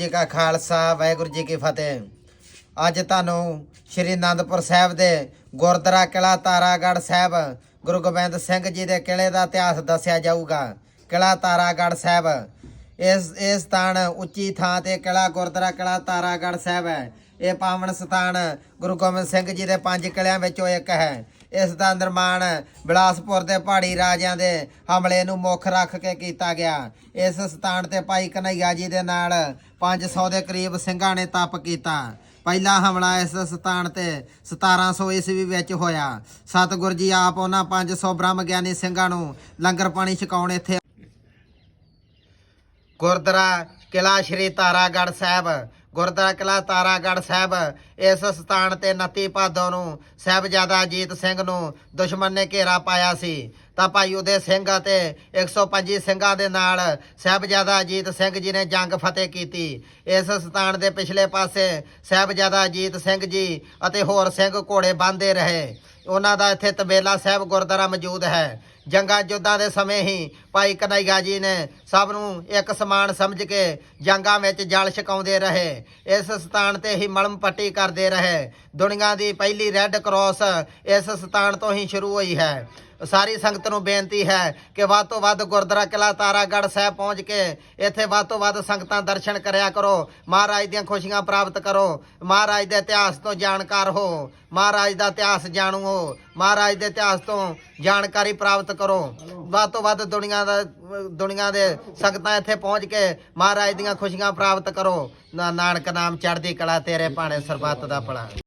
ਜੀ ਕਾ ਖਾਲਸਾ, ਵਾਹਿਗੁਰੂ ਜੀ ਕੀ ਫਤਿਹ। ਅੱਜ ਤੁਹਾਨੂੰ ਸ਼੍ਰੀ ਅਨੰਦਪੁਰ ਸਾਹਿਬ ਦੇ ਗੁਰਦੁਆਰਾ ਕਿਲਾ ਤਾਰਾਗੜ੍ਹ ਸਾਹਿਬ, ਗੁਰੂ ਗੋਬਿੰਦ ਸਿੰਘ ਜੀ ਦੇ ਕਿਲੇ ਦਾ ਇਤਿਹਾਸ ਦੱਸਿਆ ਜਾਊਗਾ। ਕਿਲਾ ਤਾਰਾਗੜ੍ਹ ਸਾਹਿਬ ਇਸ ਇਹ ਸਥਾਨ ਉੱਚੀ ਥਾਂ ਤੇ ਕਿਲਾ ਗੁਰਦੁਆਰਾ ਕਿਲਾ ਤਾਰਾਗੜ੍ਹ ਸਾਹਿਬ ਹੈ। ਇਹ ਪਾਵਨ ਸਥਾਨ ਗੁਰੂ ਗੋਬਿੰਦ ਸਿੰਘ ਜੀ ਦੇ ਪੰਜ ਕਿਲਿਆਂ ਵਿੱਚੋਂ ਇੱਕ ਹੈ। ਇਸ ਦਾ ਨਿਰਮਾਣ ਬਿਲਾਸਪੁਰ ਦੇ ਪਹਾੜੀ ਰਾਜਿਆਂ ਦੇ ਹਮਲੇ ਨੂੰ ਮੁੱਖ ਰੱਖ ਕੇ ਕੀਤਾ ਗਿਆ। ਇਸ ਸਥਾਨ ਤੇ ਭਾਈ ਕਨ੍ਹਈਆ ਜੀ ਦੇ ਨਾਲ 500 ਦੇ ਕਰੀਬ ਸਿੰਘਾਂ ਨੇ ਤਪ ਕੀਤਾ। ਪਹਿਲਾ ਹਮਲਾ ਇਸ ਸਥਾਨ ਤੇ 1700 ਈਸਵੀ ਵਿੱਚ ਹੋਇਆ। ਸਤਿਗੁਰ ਜੀ ਆਪ ਉਹਨਾਂ 500 ਬ੍ਰਹਮ ਗਿਆਨੀ ਸਿੰਘਾਂ ਨੂੰ ਲੰਗਰ ਪਾਣੀ ਛਕਾਉਣ ਇੱਥੇ ਗੁਰਦੁਆਰਾ ਕਿਲਾ ਸ਼੍ਰੀ ਤਾਰਾਗੜ੍ਹ ਸਾਹਿਬ, ਗੁਰਦੁਆਰਾ ਕਿਲਾ ਤਾਰਾਗੜ੍ਹ ਸਾਹਿਬ, ਇਸ ਸਥਾਨ ਤੇ 29 ਭਾਦੋਂ ਨੂੰ ਸਾਹਿਬਜ਼ਾਦਾ ਅਜੀਤ ਸਿੰਘ ਨੂੰ ਦੁਸ਼ਮਣ ਨੇ ਘੇਰਾ ਪਾਇਆ ਸੀ। ਤਾਂ ਭਾਈ ਉਦੇ ਸਿੰਘ ਅਤੇ 125 ਸਿੰਘਾਂ ਦੇ ਨਾਲ ਸਾਹਿਬਜ਼ਾਦਾ ਅਜੀਤ ਸਿੰਘ ਜੀ ਨੇ ਜੰਗ ਫਤਿਹ ਕੀਤੀ। ਇਸ ਸਥਾਨ ਦੇ ਪਿਛਲੇ ਪਾਸੇ ਸਾਹਿਬਜ਼ਾਦਾ ਅਜੀਤ ਸਿੰਘ ਜੀ ਅਤੇ ਹੋਰ ਸਿੰਘ ਘੋੜੇ ਬੰਨ੍ਹਦੇ ਰਹੇ। ਉਹਨਾਂ ਦਾ ਇੱਥੇ ਤਬੇਲਾ ਸਾਹਿਬ ਗੁਰਦੁਆਰਾ ਮੌਜੂਦ ਹੈ। ਜੰਗਾਂ ਯੁੱਧਾਂ ਦੇ ਸਮੇਂ ਹੀ ਭਾਈ ਕਨਈਆ ਜੀ ਨੇ ਸਭ ਨੂੰ ਇੱਕ ਸਮਾਨ ਸਮਝ ਕੇ ਜੰਗਾਂ ਵਿੱਚ ਜਲ ਛਕਾਉਂਦੇ ਰਹੇ। ਇਸ ਸਥਾਨ ਤੇ ਹੀ ਮਲਮ ਪੱਟੀ ਕਰਦੇ ਰਹੇ। ਦੁਨੀਆ ਦੀ ਪਹਿਲੀ ਰੈੱਡ ਕਰਾਸ ਇਸ ਸਥਾਨ ਤੋਂ ਹੀ ਸ਼ੁਰੂ ਹੋਈ ਹੈ। ਸਾਰੀ ਸੰਗਤ ਨੂੰ ਬੇਨਤੀ ਹੈ ਕਿ ਵੱਧ ਤੋਂ ਵੱਧ ਗੁਰਦੁਆਰਾ ਕਿਲਾ ਤਾਰਾਗੜ੍ਹ ਸਾਹਿਬ ਪਹੁੰਚ ਕੇ ਇੱਥੇ ਵੱਧ ਤੋਂ ਵੱਧ ਸੰਗਤਾਂ ਦਰਸ਼ਨ ਕਰਿਆ ਕਰੋ। ਮਹਾਰਾਜ ਦੀਆਂ ਖੁਸ਼ੀਆਂ ਪ੍ਰਾਪਤ ਕਰੋ। ਮਹਾਰਾਜ ਦੇ ਇਤਿਹਾਸ ਤੋਂ ਜਾਣਕਾਰ ਹੋ। ਮਹਾਰਾਜ ਦਾ ਇਤਿਹਾਸ ਜਾਣੋ ਮਹਾਰਾਜ ਦੇ ਇਤਿਹਾਸ ਤੋਂ ਜਾਣਕਾਰੀ ਪ੍ਰਾਪਤ ਕਰੋ। ਵੱਧ ਤੋਂ ਵੱਧ ਦੁਨੀਆ ਦਾ, ਦੁਨੀਆ ਦੇ ਸੰਗਤਾਂ ਇੱਥੇ ਪਹੁੰਚ ਕੇ ਮਹਾਰਾਜ ਦੀਆਂ ਖੁਸ਼ੀਆਂ ਪ੍ਰਾਪਤ ਕਰੋ। ਨਾ- ਨਾਨਕ ਨਾਮ ਚੜ੍ਹਦੀ ਕਲਾ ਤੇਰੇ ਭਾਣੇ ਸਰਬੱਤ ਦਾ ਭਲਾ।